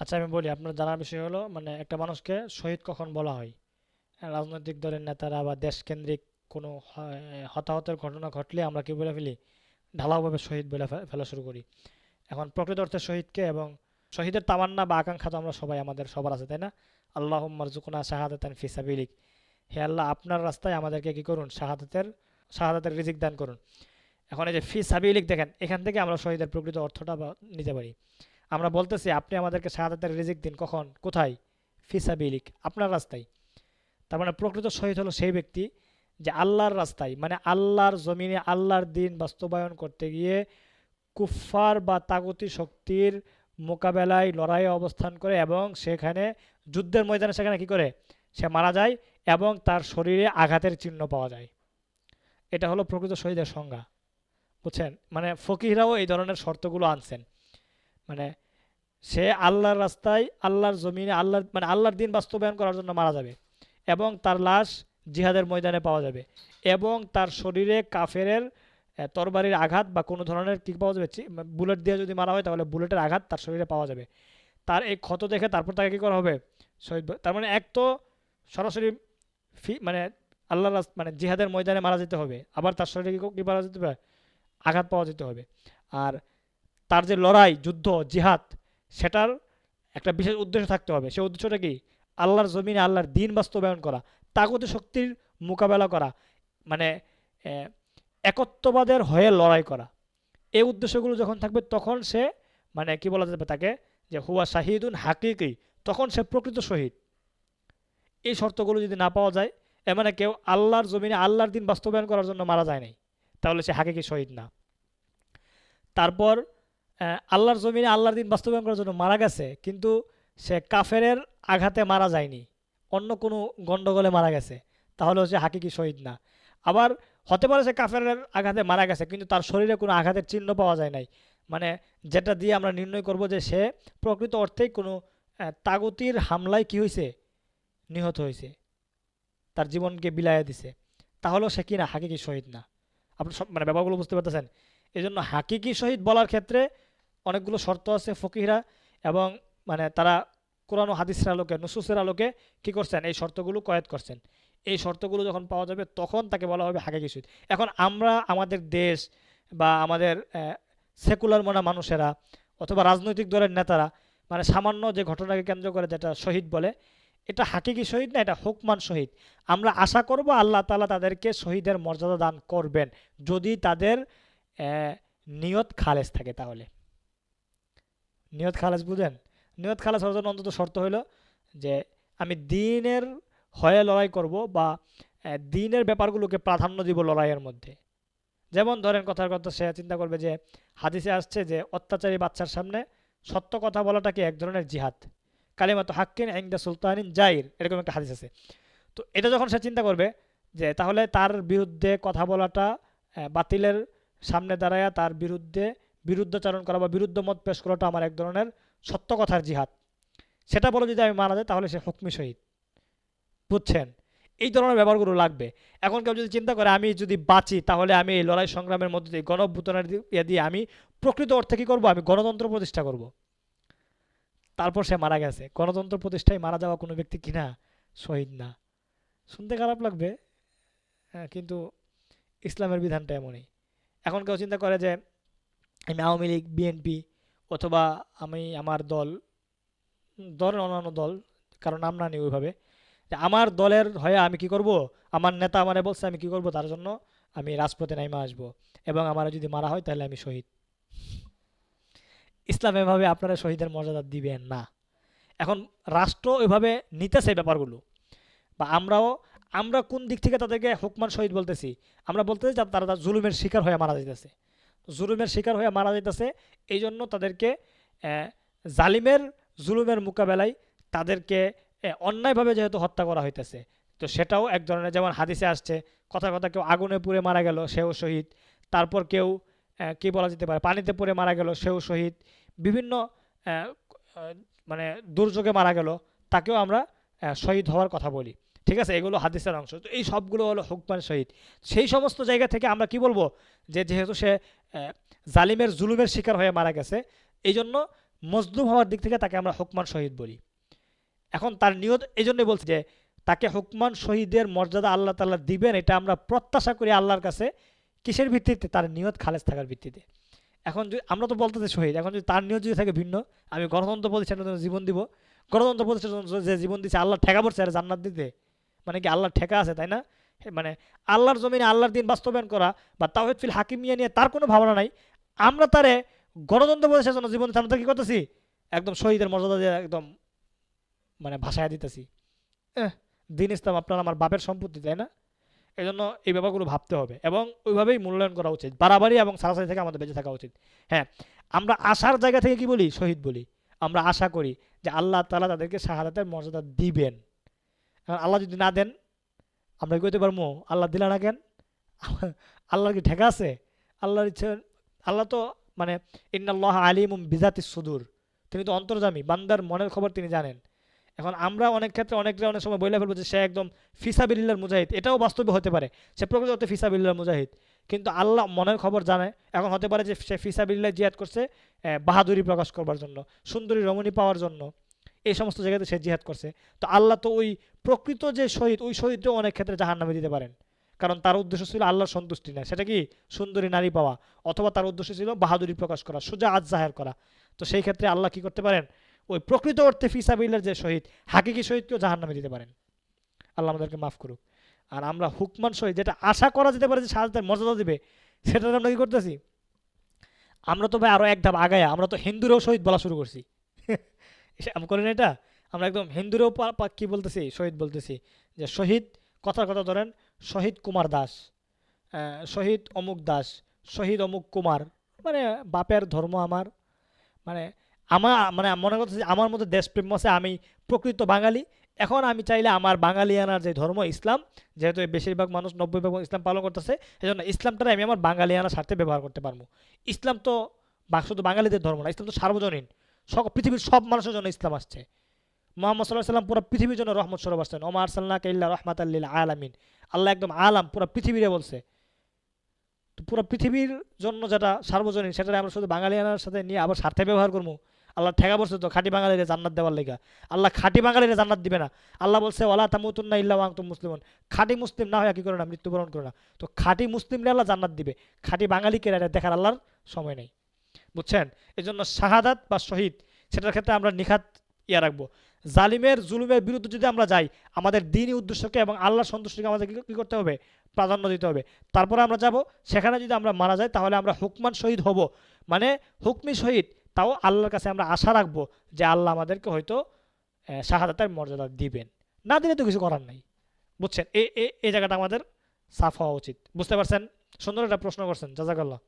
আচ্ছা আমি বলি, আপনার জানার বিষয় হলো মানে একটা মানুষকে শহীদ কখন বলা হয়? রাজনৈতিক দলের নেতারা বা দেশকেন্দ্রিক কোনো হতাহতের ঘটনা ঘটলে আমরা কি বলে ফেলি? ঢালাওভাবে শহীদ বলে ফেলা শুরু করি। এখন প্রকৃত অর্থে শহীদকে এবং শহীদের তামান্না বা আকাঙ্ক্ষা তো আমরা সবাই, আমাদের সবার আছে, তাই না? আল্লাহ মারজুকুনা শাহাদাতান ফিসাবিলিক হে আল্লাহ, আপনার রাস্তায় আমাদেরকে কি করুন? শাহাদাতের শাহাদাতের রিজিক দান করুন। এখন এই যে ফি সাবিলিক দেখেন, এখান থেকে আমরা শহীদের প্রকৃত অর্থটা নিতে পারি। আমরা বলতেছি, আপনি আমাদেরকে শাহাদাতের রিজিক দিন। কখন? কোথায়? ফিসাবিলিক আপনার রাস্তায়। তার মানে প্রকৃত শহীদ হলো সেই ব্যক্তি যে আল্লাহর রাস্তায় মানে আল্লাহর জমিনে আল্লাহর দিন বাস্তবায়ন করতে গিয়ে কুফফার বা তাগতি শক্তির মোকাবেলায় লড়াইয়ে অবস্থান করে এবং সেখানে যুদ্ধের ময়দানে সেখানে কি করে? সে মারা যায় এবং তার শরীরে আঘাতের চিহ্ন পাওয়া যায়। এটা হলো প্রকৃত শহীদের সংজ্ঞা। বুঝছেন? মানে ফকিররাও এই ধরনের শর্তগুলো আনছেন। মানে সে আল্লাহর রাস্তায়, আল্লাহর জমিনে, আল্লাহর মানে আল্লাহর দিন বাস্তবায়ন করার জন্য মারা যাবে এবং তার লাশ জিহাদের ময়দানে পাওয়া যাবে এবং তার শরীরে কাফেরের তরবারির আঘাত বা কোনো ধরনের কি পাওয়া যাবে? বুলেট দিয়ে যদি মারা হয় তাহলে বুলেটের আঘাত তার শরীরে পাওয়া যাবে। তার এই ক্ষত দেখে তারপর তাকে কী করা হবে? শহীদ তার মানে এক তো সরাসরি ফি মানে আল্লাহর রাস- মানে জিহাদের ময়দানে মারা যেতে হবে। আবার তার শরীরে কি কী মারা যেতে হবে আঘাত পাওয়া যেতে হবে। আর তার যে লড়াই, যুদ্ধ, জিহাদ, সেটার একটা বিশেষ উদ্দেশ্য থাকতে হবে। সেই উদ্দেশ্যটা কি? আল্লাহর জমিনে আল্লাহর দিন বাস্তবায়ন করা, তাগত শক্তির মোকাবেলা করা মানে একত্ববাদের হয়ে লড়াই করা। এই উদ্দেশ্যগুলো যখন থাকবে, তখন সে মানে কি বলা যাবে তাকে? যে হুয়া শাহিদুন হাকিকি, তখন সে প্রকৃত শহীদ। এই শর্তগুলো যদি না পাওয়া যায় এ মানে কেউ আল্লাহর জমিনে আল্লাহর দিন বাস্তবায়ন করার জন্য মারা যায় নাই। তাহলে সে হাকিকি শহীদ না। তারপর আল্লাহর জমিনে আল্লাহর দিন বাস্তবায়ন করার জন্য মারা গেছে, কিন্তু সে কাফেরের আঘাতে মারা যায়নি, অন্য কোনো গণ্ডগোলে মারা গেছে, তাহলে হচ্ছে হাকিকি শহীদ না। আবার হতে পারে সে কাফেরের আঘাতে মারা গেছে, কিন্তু তার শরীরে কোনো আঘাতের চিহ্ন পাওয়া যায় নাই। মানে যেটা দিয়ে আমরা নির্ণয় করব যে সে প্রকৃত অর্থেই কোনো তাগতির হামলায় কি হয়েছে নিহত হয়েছে তার জীবনকে বিলাইয়া দিছে। তাহলেও সে কি না, হাকিকি শহীদ না। আপনি সব মানে ব্যাপারগুলো বুঝতে পারতেছেন। এই জন্য হাকিকি শহীদ বলার ক্ষেত্রে অনেকগুলো শর্ত আছে ফকিহরা এবং মানে তারা কোরআন হাদিসের আলোকে, নুসুসের আলোকে কি করছেন? এই শর্তগুলো কয়েদ করছেন। এই শর্তগুলো যখন পাওয়া যাবে, তখন তাকে বলা হবে হাকিকি শহীদ এখন আমরা, আমাদের দেশ বা আমাদের সেকুলার মনা মানুষেরা অথবা রাজনৈতিক দলের নেতারা মানে সামান্য যে ঘটনাকে কেন্দ্র করে যেটা শহীদ বলে, এটা হাকিকি শহীদ না, এটা হুকমান শহীদ? আমরা আশা করব আল্লাহ তালা তাদেরকে শহীদের মর্যাদা দান করবেন। যদি তাদের নিয়ত খালেজ থাকে তাহলে। নিয়ত খালেজ বুঝেন? নিয়ত খালাস হওয়ার জন্য অন্তত শর্ত হলো যে আমি দিনের হয়ে লড়াই করব বা দিনের ব্যাপারগুলোকে প্রাধান্য দিব লড়াইয়ের মধ্যে। যেমন ধরেন কথার কথা সে চিন্তা করবে যে, হাদিসে আসছে যে, অত্যাচারী বাচ্চার সামনে সত্য কথা বলাটা কি এক ধরনের জিহাদ? কালিমাত হাক্কিন ইংদা সুলতানিন জাইর, এরকম একটা হাদিস আছে। তো এটা যখন সে চিন্তা করবে যে, তাহলে তার বিরুদ্ধে কথা বলাটা বাতিলের সামনে দাঁড়ায়া তার বিরুদ্ধে বিরুদ্ধাচারণ করা বা বিরুদ্ধ মত পেশ করাটা আমার এক ধরনের সত্য কথার জিহাদ। সেটা বলে যদি আমি মারা যাই তাহলে সে হুকমি শহীদ। বুঝছেন? এই ধরনের ব্যাপারগুলো লাগবে। এখন কেউ যদি চিন্তা করে আমি যদি বাঁচি তাহলে আমি এই লড়াই সংগ্রামের মধ্যে দিয়ে গণভূতনের ইয়ে দিয়ে আমি প্রকৃত অর্থে কী করব? আমি গণতন্ত্র প্রতিষ্ঠা করব। তারপর সে মারা গেছে। গণতন্ত্র প্রতিষ্ঠায় মারা যাওয়া কোনো ব্যক্তি কিনা শহীদ না। শুনতে খারাপ লাগবে হ্যাঁ, কিন্তু ইসলামের বিধানটা এমনই। এখন কেউ চিন্তা করে যে আমি আওয়ামী লীগ, বিএনপি অথবা আমি আমার দল, ধরেন অন্যান্য দল কারণ নাম না নিই ওইভাবে আমার দলের হয়ে আমি কি করব? আমার নেতা আমারে বলছে আমি কি করব? তার জন্য আমি রাজপথে নাইমা আসব এবং আমার যদি মারা হয় তাহলে আমি শহীদ। ইসলাম এভাবে আপনারা শহীদের মর্যাদা দিবেন না। এখন রাষ্ট্র এভাবে নিতেছে ব্যাপারগুলো। বা আমরাও, আমরা কোন দিক থেকে তাদেরকে হুকমান শহীদ বলতেছি? আমরা বলতেছি যে তারা জুলুমের শিকার হয়ে মারা যাইতেছে। জুলুমের শিকার হয়ে মারা যাইতেছে। এই জন্য তাদেরকে জালিমের জুলুমের মোকাবেলায় তাদেরকে অন্যায়ভাবে যেহেতু হত্যা করা হইতেছে, তো সেটাও এক ধরনের যেমন হাদিসে আসছে, কথা কথা কেউ আগুনে পুড়ে মারা গেল, সেও শহীদ। তারপর কেউ কি বলা যেতে পারে, পানিতে পড়ে মারা গেল, সেও শহীদ। বিভিন্ন মানে দুর্যোগে মারা গেল, তাকেও আমরা শহীদ হওয়ার কথা বলি। ঠিক আছে? এগুলো হাদিসের অংশ। তো এই সবগুলো হলো হুকমান শহীদ। সেই সমস্ত জায়গা থেকে আমরা কি বলব? যে যেহেতু সে জালিমের জুলুমের শিকার হয়ে মারা গেছে। এই জন্য মজলুম হওয়ার দিক থেকে তাকে আমরা হুকমান শহীদ বলি। এখন তার নিয়ত এই জন্যই বলছি যে, তাকে হুকমান শহীদের মর্যাদা আল্লাহ তাআলা দিবেন, এটা আমরা প্রত্যাশা করি আল্লাহর কাছে। কিসের ভিত্তিতে? তার নিয়ত খালেজ থাকার ভিত্তিতে। এখন যদি, আমরা তো বলতেছি শহীদ, এখন যদি তার নিয়ত যদি থাকে ভিন্ন, আমি গণতন্ত্র প্রতিষ্ঠানের জন্য জীবন দিব। গণতন্ত্র প্রতিষ্ঠানের জন্য যে জীবন দিচ্ছে আল্লাহ ঠেকা পড়ছে আর জান্নাত দিতে। মানে কি আল্লাহর ঠেকা আছে, তাই না? মানে আল্লাহর জমিনে আল্লাহর দিন বাস্তবায়ন করা বা তাওহিদ ফিল হাকিমিয়া নিয়ে তার কোনো ভাবনা নাই। আমরা তারে গণতন্ত্র প্রতিষ্ঠানের জন্য জীবন আমরা কি করতেছি? একদম শহীদের মর্যাদা দিয়ে একদম মানে ভাষায় দিতেছি। দিন ইসলাম আপনার আমার বাপের সম্পত্তি, তাই না? এই জন্য এই ব্যাপারগুলো ভাবতে হবে এবং ওইভাবেই মূল্যায়ন করা উচিত। বাড়াবাড়ি এবং সারাসারি থেকে আমাদের বেঁচে থাকা উচিত। হ্যাঁ আমরা আশার জায়গা থেকে কি বলি? শহীদ বলি। আমরা আশা করি যে আল্লাহ তালা তাদেরকে শাহাদাতের মর্যাদা দিবেন। আল্লাহ যদি না দেন আমরা কি করতে পারব আল্লাহ দিলা না কেন? আল্লাহর কি ঠেকা আছে? আল্লাহর ইচ্ছে, আল্লাহ তো মানে ইন্নাল্লাহ আলিম বিজাতি সুদূর। তিনি তো অন্তর্জামী, বান্দার মনের খবর তিনি জানেন। এখন আমরা অনেক ক্ষেত্রে অনেকটা অনেক সময় বলে ফেলব যে সে একদম ফিসাবিল্লার মুজাহিদ। এটাও বাস্তবে হতে পারে, সে প্রকৃত ফিসাবিল্লার মুজাহিদ। কিন্তু আল্লাহ মনের খবর জানে, এখন হতে পারে যে সে ফিসাবিল্লাহ জিয়াদ করছে বাহাদুরি প্রকাশ করবার জন্য, সুন্দরী রমণী পাওয়ার জন্য। এই সমস্ত জায়গাতে সে জিহাদ করছে। তো আল্লাহ তো ওই প্রকৃত যে শহীদ, ওই শহীদও অনেক ক্ষেত্রে জাহান নামে দিতে পারেন। কারণ তার উদ্দেশ্য ছিল আল্লাহর সন্তুষ্টি না সেটা কি? সুন্দরী নারী পাওয়া। অথবা তার উদ্দেশ্য ছিল বাহাদুরি প্রকাশ করা, সোজা আজ জাহের করা। তো সেই ক্ষেত্রে আল্লাহ কি করতে পারেন? ওই প্রকৃত অর্থে ফিসাবিল্লার যে শহীদ, হাকিকি শহীদকেও জাহান নামে দিতে পারেন। আল্লাহ আমাদেরকে মাফ করুক। আর আমরা হুকমান শহীদ, যেটা আশা করা যেতে পারে যে শাহাদাতের মর্যাদা দিবে সেটা আমরা কি করতেছি? আমরা তো ভাই আরও এক ধাপ আগায়, আমরা তো হিন্দুরেও শহীদ বলা শুরু করছি। এসে- আমি করি না এটা, আমরা একদম হিন্দুরেও কি বলতেছি, শহীদ বলতেছি, যে শহীদ, কথার কথা ধরেন, শহীদ কুমার দাস শহীদ অমুক দাস, শহীদ অমুক কুমার মানে বাপের ধর্ম আমার মানে আমার মানে মনে করতেছি আমার মধ্যে দেশপ্রেম আছে, আমি প্রকৃত বাঙালি, এখন আমি চাইলে আমার বাঙালিয়ানার যে ধর্ম, ইসলাম, যেহেতু বেশিরভাগ মানুষ নব্বই ভাগ ইসলাম পালন করতেছে এই জন্য ইসলামটা আমি আমার বাঙালিয়ানার স্বার্থে ব্যবহার করতে পারব। ইসলাম তো শুধু বাঙালিদের ধর্ম না, ইসলাম তো সার্বজনীন। সব পৃথিবীর সব মানুষের জন্য ইসলাম আসছে। মোহাম্মদ সাল্লাহ সাল্লাম পুরো পৃথিবীর জন্য রহমত স্বরূপ আসছেন। ওমা আরসাল্লাহ ইল্লা রহমাত আল্লিল আলামিন। আল্লাহ একদম আলাম, পুরো পৃথিবীরে বলছে। তো পুরো পৃথিবীর জন্য যেটা সার্বজনীন সেটা আমরা শুধু বাঙালিয়ানার সাথে নিয়ে আবার স্বার্থে ব্যবহার করব। আল্লাহ ঠেকা বলছে তো খাঁটি বাঙালিরে জান্নাত দেওয়ার লেগা। আল্লাহ খাঁটি বাঙালিরে জান্নাত দিবে না। আল্লাহ বলছে ওলা তামুতুন্না ইল্লা ওয়াংতুম মুসলিমন। খাঁটি মুসলিম না হয় কি করে না, মৃত্যুবরণ করে না। তো খাঁটি মুসলিমরে আল্লাহ জান্নাত দিবে। খাঁটি বাঙালিকে দেখার আল্লাহর সময় নেই। বুঝছেন? এই জন্য শাহাদাত বা শহীদ, সেটার ক্ষেত্রে আমরা নিখাত ইয়া রাখব। জালিমের, জুলুমের বিরুদ্ধে যদি আমরা যাই, আমাদের দিনই উদ্দেশ্যকে এবং আল্লাহ সন্তুষ্টিকে আমাদের কি- করতে হবে? প্রাধান্য দিতে হবে। তারপরে আমরা যাব, সেখানে যদি আমরা মারা যাই, তাহলে আমরা হুকমান শহীদ হব। মানে হুকমি শহীদ, তাও আল্লাহর কাছে আমরা আশা রাখব যে আল্লাহ আমাদেরকে হয়তো শাহাদাতের মর্যাদা দিবেন। না দিলে তো কিছু করার নাই। বুঝছেন? এই- এই জায়গাটা আমাদের সাফ হওয়া উচিত। বুঝতে পারছেন? সুন্দর একটা প্রশ্ন করছেন। জাজাকাল্লাহ।